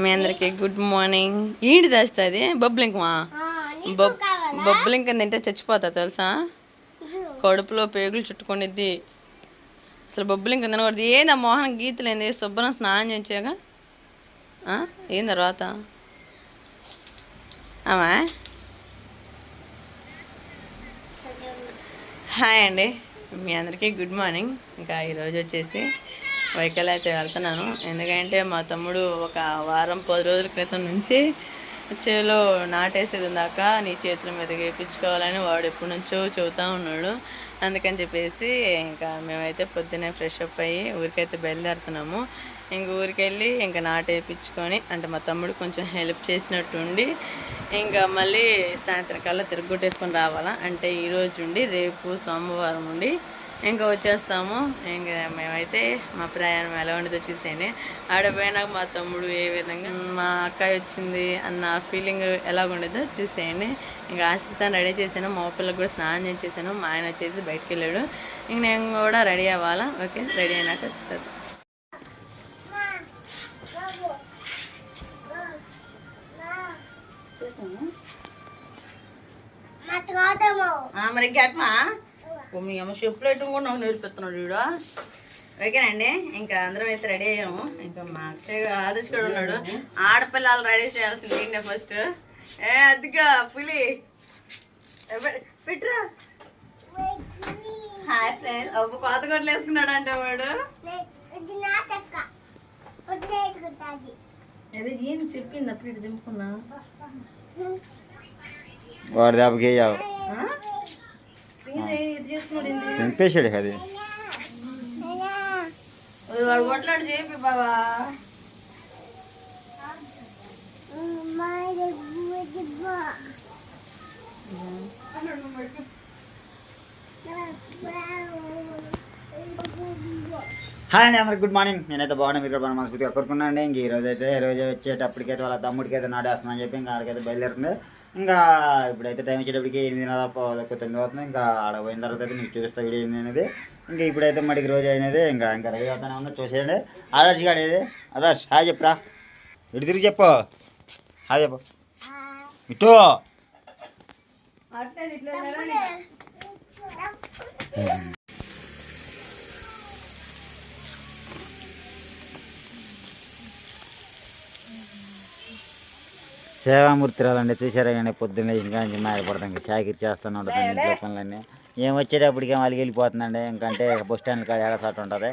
మీ అందరికి good morning. ఏంటి తెస్తుంది బొబ్బలింకమా? బొబ్బలింకం తింటే చచ్చిపోతారు తెలుసా? కడుపులో పేగులు చుట్టుకొనిద్ది. అసలు బొబ్బలింకం తినకూడదు. ఏంది మోహన్ గీతలు ఏంది శుభ్రం స్నానం చేయించాక ఏం తర్వాత? అవా హాయ్ అండి. మీ అందరికీ గుడ్ మార్నింగ్. ఇంకా ఈరోజు వచ్చేసి వైకల్ అయితే వెళ్తున్నాను. ఎందుకంటే మా తమ్ముడు ఒక వారం పది రోజుల క్రితం నుంచి చేలో నాటేసేది దాకా నీ చేతుల మీద వేయించుకోవాలని వాడు ఎప్పటి నుంచో చెబుతా ఉన్నాడు. అందుకని చెప్పేసి ఇంకా మేమైతే పొద్దున్నే ఫ్రెష్ అప్ అయ్యి ఊరికైతే బయలుదేరుతున్నాము. ఇంక ఊరికి వెళ్ళి ఇంకా నాటేపించుకొని అంటే మా తమ్ముడు కొంచెం హెల్ప్ చేసినట్టుండి ఇంకా మళ్ళీ సాయంత్రం కల్లా తిరగొట్టేసుకొని రావాలా. అంటే ఈరోజు ఉండి రేపు సోమవారం ఉండి ఇంకా వచ్చేస్తాము. ఇంకా మేమైతే మా ప్రయాణం ఎలా ఉండదో చూసేయండి. ఆడపోయినాక మా తమ్ముడు ఏ విధంగా మా అక్కయ్య వచ్చింది అన్న ఫీలింగ్ ఎలా ఉండదో చూసేయండి. ఇంకా ఆశ్రితాన్ని రెడీ చేశాను. మా పిల్లలకు కూడా స్నానం చేశాను మా ఆయన వచ్చేసి బయటకు వెళ్ళాడు ఇంక నేను కూడా రెడీ అవ్వాలా? ఓకే రెడీ అయినాక మాట్లాడము మరి గట్మా మీ అమ్మ చెప్పులు వేయటం కూడా నాకు నేర్పిస్తున్నాడు వీడు. ఓకేనండి ఇంకా అందరం అయితే రెడీ అయ్యాము. ఇంకా మా అక్షయ్ ఆదర్శ్ కూడా ఉన్నాడు. ఆడపిల్లలు రెడీ చేయాల్సింది ఏంటి ఫస్ట్? ఏ అదిగా పులి. ఏ, పెట్టురా? హాయ్ ఫ్రెండ్స్ అబ్బు పాత కొట్లు వేసుకున్నాడు అంటే వాడు. అదే ఏం చెప్పింది అప్పుడు దింపుకున్నా? వాడు దాపకేయాలి నింపేశాడు అది కొట్లాడు బాబా హాయ్ అండి అందరికి గుడ్ మార్నింగ్. నేనైతే బాగున్నా మీరు కూడా బాగా మనస్ఫూర్తిగా కోరుకున్నాను అండి ఇంక ఈ రోజు అయితే ఈ రోజు వచ్చేటప్పటికైతే వాళ్ళ తమ్ముడికి అయితే నాడేస్తున్నాను చెప్పి ఇంకా ఆడికైతే బయలుదేరుతుంది. ఇంకా ఇప్పుడైతే టైం వచ్చేటప్పటికి ఎనిమిదిన్నర తొమ్మిది అవుతుంది. ఇంకా ఆడ పోయిన తర్వాత అయితే మీకు చూపిస్తా వీడియో ఏంది అనేది. ఇంకా ఇప్పుడైతే మడికి రోజు అయినది. ఇంకా ఇంకా రెడీ అవుతానే ఉన్నా. చూసేయండి. ఆదర్శ్ గాడు ఏది? ఆదర్శ్ హాయ్ చెప్పురా. ఇటు తిరిగి చెప్పు. హాయ్ చెప్పు. ఇటు. సేవామూర్తి రాలండి చూసారా కానీ పొద్దున్న ఇంకా మాయపడతాం ఇంకా చాకిరి చేస్తూనే ఉంటుంది ఇంట్లో పనులన్నీ. ఏం వచ్చేటప్పటికి ఏం అలిగి వెళ్ళిపోతుందండి ఇంకంటే బస్ స్టాండ్ కాడ ఏడసాటు ఉంటుంది.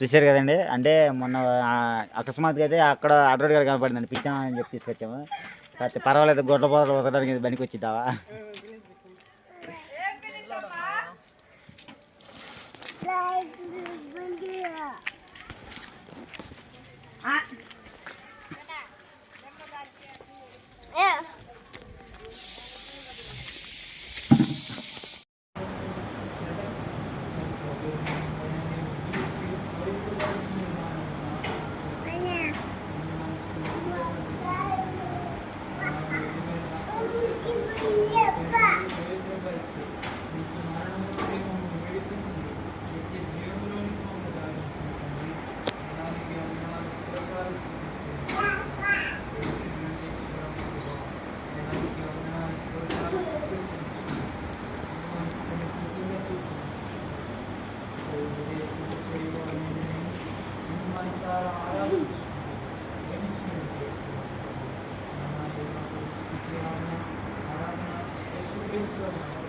చూసారు కదండి అంటే మొన్న ఆ, అకస్మాత్తుగా అయితే అక్కడ అడ్రోడ్ గారు కనపడిందండి పిచ్చామని చెప్పి తీసుకొచ్చాము. కాకపోతే పర్వాలేదు గొడ్ల పోతలు వదలడానికి బండికి వచ్చిద్దావా Thank you.